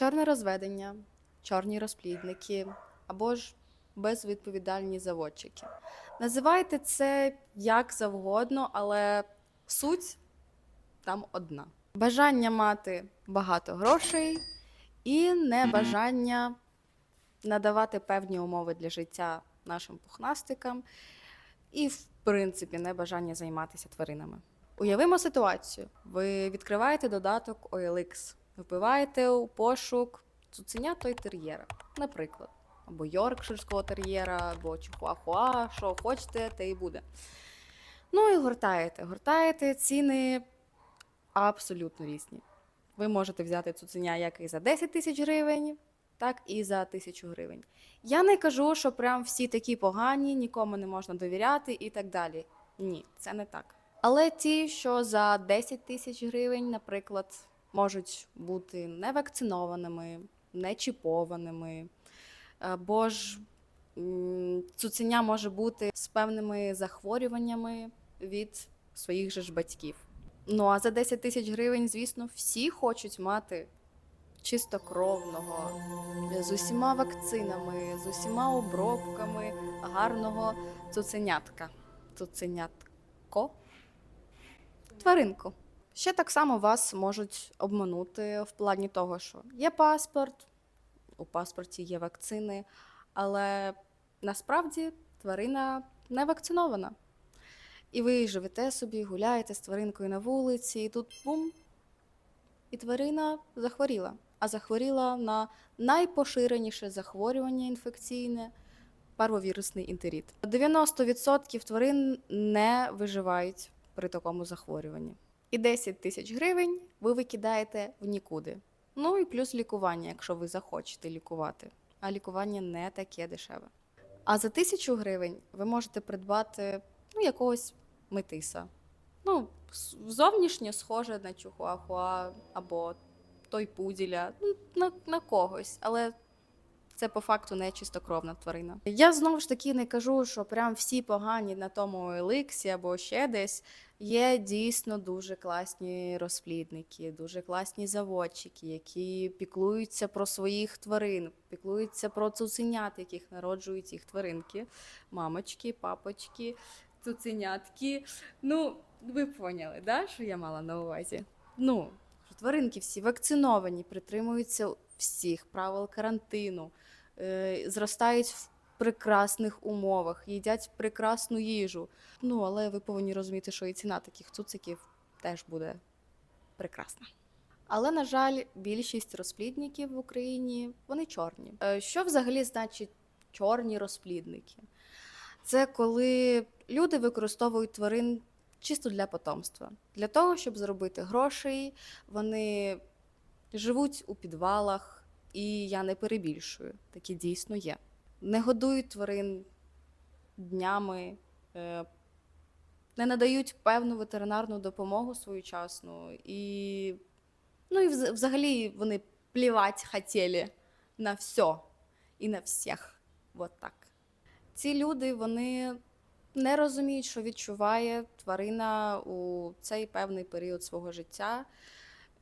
чорне розведення, чорні розплідники або ж безвідповідальні заводчики. Називайте це як завгодно, але суть там одна: бажання мати багато грошей і небажання надавати певні умови для життя нашим пухнастикам, і, в принципі, небажання займатися тваринами. Уявимо ситуацію: ви відкриваєте додаток OLX, вбиваєте у пошук цуценя той тер'єра, наприклад, або йоркширського тер'єра, або чихуахуа, що хочете, те і буде. Ну і гортаєте, гортаєте ціни абсолютно різні. Ви можете взяти цуценя як і за 10 тисяч гривень, так і за тисячу гривень. Я не кажу, що прям всі такі погані, нікому не можна довіряти і так далі. Ні, це не так. Але ті, що за 10 тисяч гривень, наприклад, можуть бути невакцинованими, нечіпованими, або ж цуценя може бути з певними захворюваннями від своїх же ж батьків. Ну а за 10 тисяч гривень, звісно, всі хочуть мати чистокровного, з усіма вакцинами, з усіма обробками гарного цуценятка. Цуценятко. Тваринку. Ще так само вас можуть обманути в плані того, що є паспорт, у паспорті є вакцини, але насправді тварина не вакцинована. І ви живете собі, гуляєте з тваринкою на вулиці, і тут бум, і тварина захворіла. А захворіла на найпоширеніше захворювання інфекційне парвовірусний інтерит. 90% тварин не виживають при такому захворюванні. І 10 тисяч гривень ви викидаєте в нікуди. Ну і плюс лікування, якщо ви захочете лікувати. А лікування не таке дешеве. А за тисячу гривень ви можете придбати ну, якогось метиса. Ну, зовнішнє схоже на чухуахуа або той пуділя, ну, на, на когось, але це по факту не чистокровна тварина. Я знову ж таки не кажу, що прям всі погані на тому еликсі або ще десь. Є дійсно дуже класні розплідники, дуже класні заводчики, які піклуються про своїх тварин, піклуються про цуценят, яких народжують їх тваринки, мамочки, папочки, цуценятки. Ну, ви поняли, да, що я мала на увазі? Ну, тваринки всі вакциновані, притримуються всіх правил карантину, е, зростають в прекрасних умовах, їдять прекрасну їжу. Ну, але ви повинні розуміти, що і ціна таких цуциків теж буде прекрасна. Але, на жаль, більшість розплідників в Україні вони чорні. Е, Що взагалі значить чорні розплідники? Це коли люди використовують тварин чисто для потомства. Для того, щоб заробити грошей, вони живуть у підвалах, і я не перебільшую, такі дійсно є. Не годують тварин днями, е, не надають певну ветеринарну допомогу своєчасну. І, ну, і взагалі вони плівати хотіли на все і на всіх. Вот так. Ці люди вони не розуміють, що відчуває тварина у цей певний період свого життя,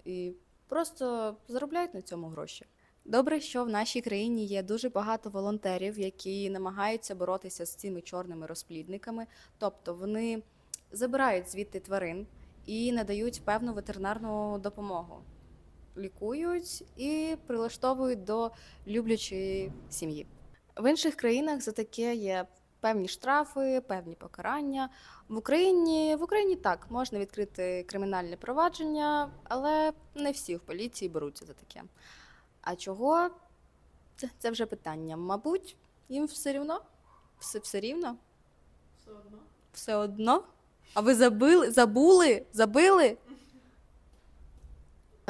і просто заробляють на цьому гроші. Добре, що в нашій країні є дуже багато волонтерів, які намагаються боротися з цими чорними розплідниками. Тобто вони забирають звідти тварин і надають певну ветеринарну допомогу, лікують і прилаштовують до люблячої сім'ї. В інших країнах за таке є певні штрафи, певні покарання. В Україні в Україні так можна відкрити кримінальне провадження, але не всі в поліції беруться за таке. А чого? Це, це вже питання. Мабуть, їм все рівно? Все, все рівно? Все одно. Все одно? А ви забили, забули? Забили?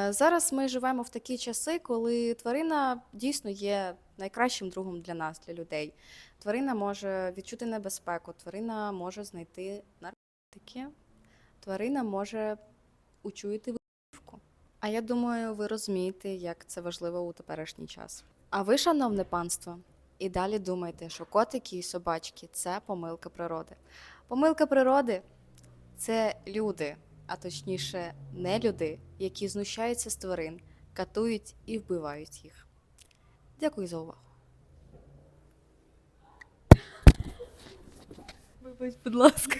Е, Зараз ми живемо в такі часи, коли тварина дійсно є найкращим другом для нас, для людей. Тварина може відчути небезпеку, тварина може знайти наркотики, тварина може учуяти вибухівку. А я думаю, ви розумієте, як це важливо у теперішній час. А ви, шановне панство, і далі думайте, що котики і собачки це помилка природи. Помилка природи це люди, а точніше, не люди, які знущаються з тварин, катують і вбивають їх. Дякую за увагу. Вибач, будь ласка.